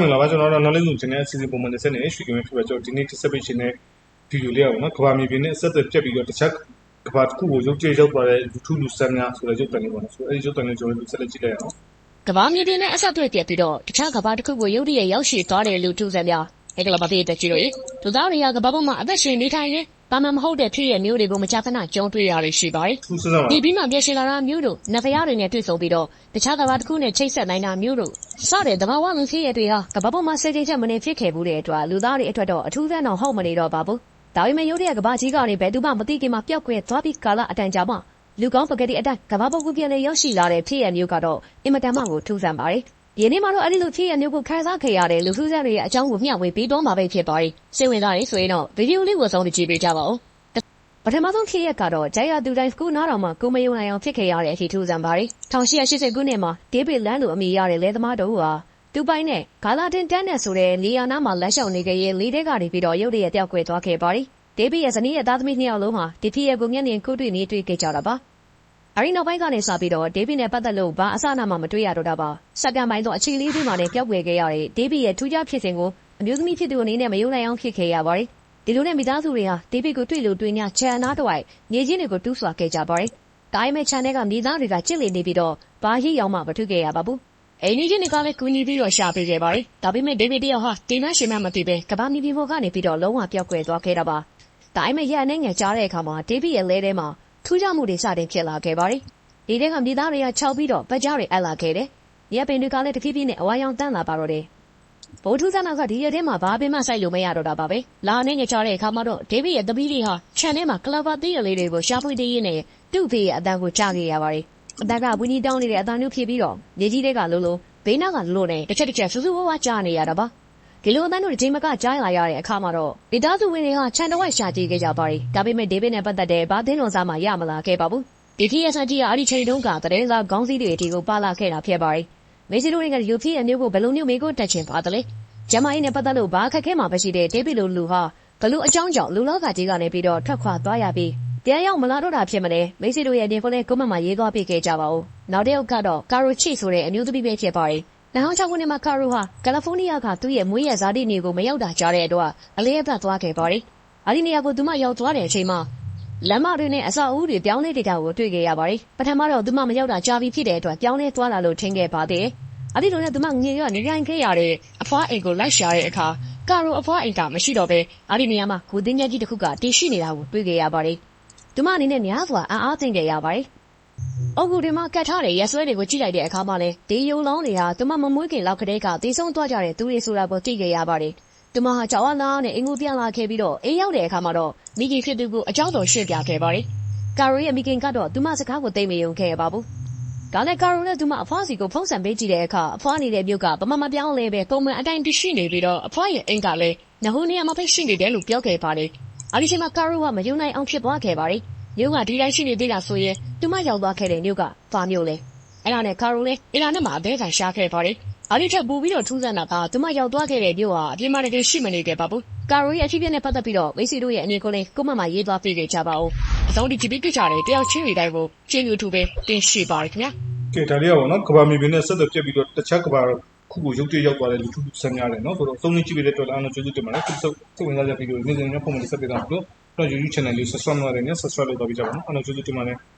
မင်္ဂလာပါကျွန်တော်တို့ knowledge zone channel အစီအစဉ်ပုံမှန်တစ်ဆက်နဲ့ရွှေကင်းဖြစ်ပါကျွန်တော်ဒီနေ့တစ်ဆက်ပေးခြင်းနဲ့ဗီဒီယိုလေးရအောင်နော်ကဘာမြေပြင်နဲ့အဆက်အသွယ်ပြတ်ပြီးတော့တခြားကဘာတစ်ခုကိုရုပ်ကြည့်ရောက်သွားတဲ့လူထုလူစမ်းများဆိုတဲ့ရုပ်တံလေးပေါ့နော်ဆိုအဲဒီရုပ်တံလေးကျွန်တော်တို့ဆက်လက်ကြည့်လိုက်အောင်ကဘာမြေပြင်နဲ့အဆက်အသွယ်ပြတ်ပြီးတော့တခြားကဘာတစ်ခုကိုရုတ်တရက်ရောက်ရှိသွားတယ်လို့ထူးဆန်းများဟဲ့ကလာပါသေးတဲ့ကြည့်လို့ရေသူသားတွေကကဘာပေါ်မှာအသက်ရှင်နေထိုင်ရင် ဘာမှမဟုတ်တဲ့ဖြစ်ရမျိုးတွေကို မကြာခဏ ကြုံတွေ့ရရရှိပါတယ်သူစမ်းပါဒီပြီးမှပြည့်ရှင်လာတာမျိုးတို့နဖရားတွေနဲ့ တွေ့ဆုံပြီးတော့ တခြားကဘာတစ်ခုနဲ့ ချိတ်ဆက်နိုင်တာမျိုးတို့ စတဲ့တဘာဝလူဖြစ်ရတွေဟာကဘာပေါ်မှာစေချိန်ချက်မနေဖြစ်ခဲ့ဘူးတဲ့အတွက် လူသားတွေအတွက်တော့ အထူးဆန်းတော့ ဟုတ်မနေတော့ပါဘူး ဒါပေမဲ့ ရုတ်တရက်ကဘာကြီးကနေ ဘယ်သူမှ မသိခင်မှာ ပျောက်ကွယ်သွားပြီး ကာလအတန်ကြာမှ လူကောင်းပကတိအတိုင်းကဘာပေါ်ကူပြန်လေရောက်ရှိလာတဲ့ ဖြစ်ရမျိုးကတော့ အင်မတန်မှကို ထူးဆန်းပါတယ် ဒီနေ့မှာတော့အဲ့ဒီလိုဖြစ်ရမျိုးကိုခန်းစားခဲ့ရတဲ့လူထုဆက်တွေရဲ့အကြောင်းကိုမျှဝေပေးတော့မှာပဲဖြစ်ပါတယ်စိတ်ဝင်စားရင်ဆိုရင်တော့ဗီဒီယိုလေးကိုဆုံးဖြတ်ကြည့်ပေးကြပါဦးပထမဆုံးဖြစ်ရက်ကတော့ဂျိုင်ယာတူတိုင်းစကူနားတော်မှာကိုမယုံနိုင်အောင်ဖြစ်ခဲ့ရတဲ့အထီထူးဆန်းပါတယ်1880ခုနှစ်မှာဒေးဗစ်လန်လိုအမည်ရတဲ့လဲသမားတို့ဟာတူပိုင်နဲ့ဂါလာတင်တန်းနဲ့ဆိုတဲ့လေယာနာမှာလက်လျှောက်နေကြရင်လေးတဲကနေပြီးတော့ရုတ်တရက်ပြောက်ကွယ်သွားခဲ့ပါတယ်ဒေးဗစ်ရဲ့ဇနီးရဲ့သားသမီးနှစ်ယောက်လုံးဟာဒီဖြစ်ရက်ကိုမျက်မြင်ကိုတွေ့နေတွေ့ခဲ့ကြတာပါ အဲဒီနောက်ပိုင်းကနေစပြီးတော့ ဒေးဗစ်နဲ့ ပတ်သက်လို့ ဘာအစအနမှ မတွေ့ရတော့တာပါ စက္ကန့်ပိုင်းတော့အခြေလေးတွေမှာလည်းပြောက်ကွယ်ခဲ့ရတဲ့ ဒေးဗစ်ရဲ့ ထူးခြားဖြစ်စဉ်ကို အမျိုးသမီးဖြစ်သူအနေနဲ့ မယုံနိုင်အောင် ဖြစ်ခဲ့ရပါတယ် ဒီလိုနဲ့ မိသားစုတွေဟာ ဒေးဗစ်ကို တွေ့လို့တွေ့냐ချန်နာတော့မြေကြီးတွေကို တူးဆွာခဲ့ကြပါတယ်။ဒါပေမဲ့ချန်တဲ့ကမိသားတွေကကြစ်လေနေပြီးတော့ ဘာရိရောက်မှမထွက်ခဲ့ရပါဘူး။အိမ်ကြီးတွေကလည်း ကူညီပြီးတော့ ရှာပေးခဲ့ပါတယ်။ဒါပေမဲ့ ဒေးဗစ်တယောက်ဟာဒီမှရှင်မှမသိပဲကဘာမီဘီဘောကနေပြီးတော့လုံးဝပျောက်ကွယ်သွားခဲ့တာပါ။ဒါပေမဲ့ရန်နဲ့ငယ်ကြားတဲ့အခါမှာ ဒေးဗစ်ရဲ့လဲထဲမှာ ထူးခြားမှုတွေ စတင်ဖြစ်လာခဲ့ပါတယ်။ဒီတဲ့ကမိသားတွေက ခြောက်ပြီးတော့ပတ်ကြားတွေ အပ်လာခဲ့တယ်။ရပင်တွေကလည်း တဖြည်းဖြည်းနဲ့ အဝါရောင်တန်းလာပါတော့တယ်။ဗိုလ်ထူးဆန်းကဒီရက်ထဲမှာ ဘာပင်မှ စိုက်လို့မရတော့တာပါပဲလာနေညချတဲ့အခါမှာတော့ ဒေးဗစ်ရဲ့တပီးလေးဟာ ခြံထဲမှာကလဗာသေးရလေးတွေကို ရှာဖွေသေးရင်းနဲ့ သူ့ဖေရဲ့အတန်ကို ကြားခဲ့ရပါတယ်အတန်ကဝင်းကြီးတောင်းနေတဲ့အတန်မျိုးဖြစ်ပြီးတော့ မြေကြီးတွေကလုံးလုံးဘေးနားကလုံးလုံးနဲ့တစ်ချက်တစ်ချက်ဆူဆူဝါးဝါကြားနေရတာပါ ဒီလိုအတန်တို့ဒီချိန်မက ကြားလာရတဲ့အခါမှာတော့ဒေတာစုဝင်တွေက ခြံတဝိုက် ရှာကြည့်ခဲ့ကြပါတယ် ဒါပေမဲ့ ဒေးဗစ်နဲ့ပတ်သက်တဲ့ ဘာသင်းလွန်စားမှ ရမလာခဲ့ပါဘူး ဒီဖြစ်ရဆန်ကြီးက အဲ့ဒီချိန်တုန်းကတရင်စားခေါင်းစည်းတွေအတီကို ပါလာခဲ့တာဖြစ်ပါတယ် မေစီလိုတွေက ဒီလိုဖြစ်ရမျိုးကို ဘယ်လိုမျိုး မေကိုတက်ချင်ပါတယ်လဲ ကျမကြီးနဲ့ပတ်သက်လို့ ဘာခက်ခဲမှာပဲရှိတဲ့ ဒေးဗစ်လိုလူဟာဘလို့အကြောင်းကြောင့် လူလောကကြီးကနေပြီးတော့ထွက်ခွာသွားရပြီးတရားရောက်မလာတော့တာဖြစ်မလဲမိတ်ဆွေတို့ရဲ့ဒီဖုန်းလေးကွန်မန့်မှာ ရေးသွားပေးခဲ့ကြပါဦး နောက်တစ်ယောက်ကတော့ ကာရိုချီဆိုတဲ့ အမျိုးသမီးပဲဖြစ်ပါတယ် 2006ခုနှစ်မှာကာရိုဟာ ကယ်လီဖိုးနီးယားက သူ့ရဲ့ မွေးရဇာတိနေကို မရောက်တာကြားတဲ့အတွက် အလေးအပတ် သွားခဲ့ပါတယ် အဲဒီနေရာကို သူမရောက်သွားတဲ့အချိန်မှာ လမ်းမတွေနဲ့ အဆောက်အဦတွေ ပြောင်းလဲနေတာကို တွေ့ခဲ့ရပါတယ် ပထမတော့ သူမမရောက်တာ ကြားပြီးဖြစ်တဲ့အတွက် ပြောင်းလဲသွားလာလို့ ထင်ခဲ့ပါသေးတယ် အဲ့ဒီလိုနဲ့ သူမငြိမ်ရနေထိုင်ခဲ့ရတဲ့ အဖွားအိမ်ကို လိုက်ရှာတဲ့အခါကာရိုအဖွားအိမ်က မရှိတော့ပဲအဲ့ဒီနေရာမှာကိုတင်းကြီးတစ်ခုက တည်ရှိနေတာကို တွေ့ခဲ့ရပါတယ်။သူမအနေနဲ့ များစွာ အံ့အားသင့်ခဲ့ရပါတယ်။ အုတ်ဂူတွေမှာကတ်ထားတဲ့ ရက်ဆွဲတွေကို ကြည့်လိုက်တဲ့အခါမှာလဲဒီယုံလောင်းတွေဟာ သူမ မမွေးခင်လောက်ကတည်းကတည်ဆုံးသွားကြတဲ့သူတွေဆိုတာကို သိခဲ့ရပါတယ်။သူမဟာ ကြောက်အားနာနဲ့အင်ကိုပြန်လာခဲ့ပြီးတော့အေးရောက်တဲ့အခါမှာတော့ မိခင်ဖြစ်သူကို အကြောင်းတော်ရှင်းပြခဲ့ပါတယ်။ကာရိုရဲ့ မိခင်ကတော့ သူမစကားကို သိမယုံခဲ့ရပါဘူး။ဒါနဲ့ ကာရိုနဲ့ သူမ အဖွားစီကို ဖုံးဆံပေးကြည့်တဲ့အခါ အဖွားနေတဲ့မြို့ကဗမာမပြောင်းလဲပဲပုံမှန်အတိုင်းတရှိနေပြီးတော့ အဖွားရဲ့အိမ်ကလည်းနဟိုနေရာမှာပဲ ရှိနေတယ်လို့ ပြောခဲ့ပါတယ်။အဲဒီချိန်မှာ ကာရိုကမယုံနိုင်အောင် ဖြစ်သွားခဲ့ပါတယ်။ မြို့က ဒီတိုင်းရှိနေသေးတာဆိုရင် သူမရောက်သွားခဲ့တဲ့မြို့ကဖာမြို့လေ။အဲ့ဒါနဲ့ ကာရိုလည်း အင်တာနက်မှာ အသေးခံရှာခဲ့ပါတယ်။အဲဒီထက် ပိုပြီးတော့ ထူးဆန်းတာက သူမရောက်သွားခဲ့တဲ့မြို့ဟာ အပြင်းမတကယ်ရှိမနေခဲ့ပါဘူး။ကာရိုရဲ့ အဖြစ်အပျက်နဲ့ ပတ်သက်ပြီးတော့ မိတ်ဆွေတို့ရဲ့ အမြင်ကိုလည်းကိုမန့်မှာ ရေးသွားပြခဲ့ကြပါဦး။အဆုံးထိကြည့်ပြီးကြကြတယ်တယောက်ချင်းတွေတိုင်းကိုချင်း YouTube ပဲ တင်ရှိပါတယ်ခင်ဗျာ။ကဲဒါလေးကပေါ့နော်ကဘာမြေပြင်နဲ့ဆက်သွယ်ပြတ်ပြီးတော့ တခြားကဘာခုကို ရုပ်ကြည့်ရောက်သွားတဲ့ လူထုလူစမ်းများတယ်နော်ဆိုတော့သုံးနေကြည့်ပေးတဲ့အတွက်လည်းအားလုံးကျေးဇူးတင်ပါတယ်ခုစုပ်စိတ်ဝင်စားတဲ့ဗီဒီယိုနေ့စဉ်နဲ့ပုံမှန်ဆက်ပေးတာမလို့ တော့ YouTube channel လေး subscribe လုပ်ရတယ်ည subscribe လုပ်တော့ပြကြပါဦးအားလုံးကျေးဇူးတင်ပါတယ်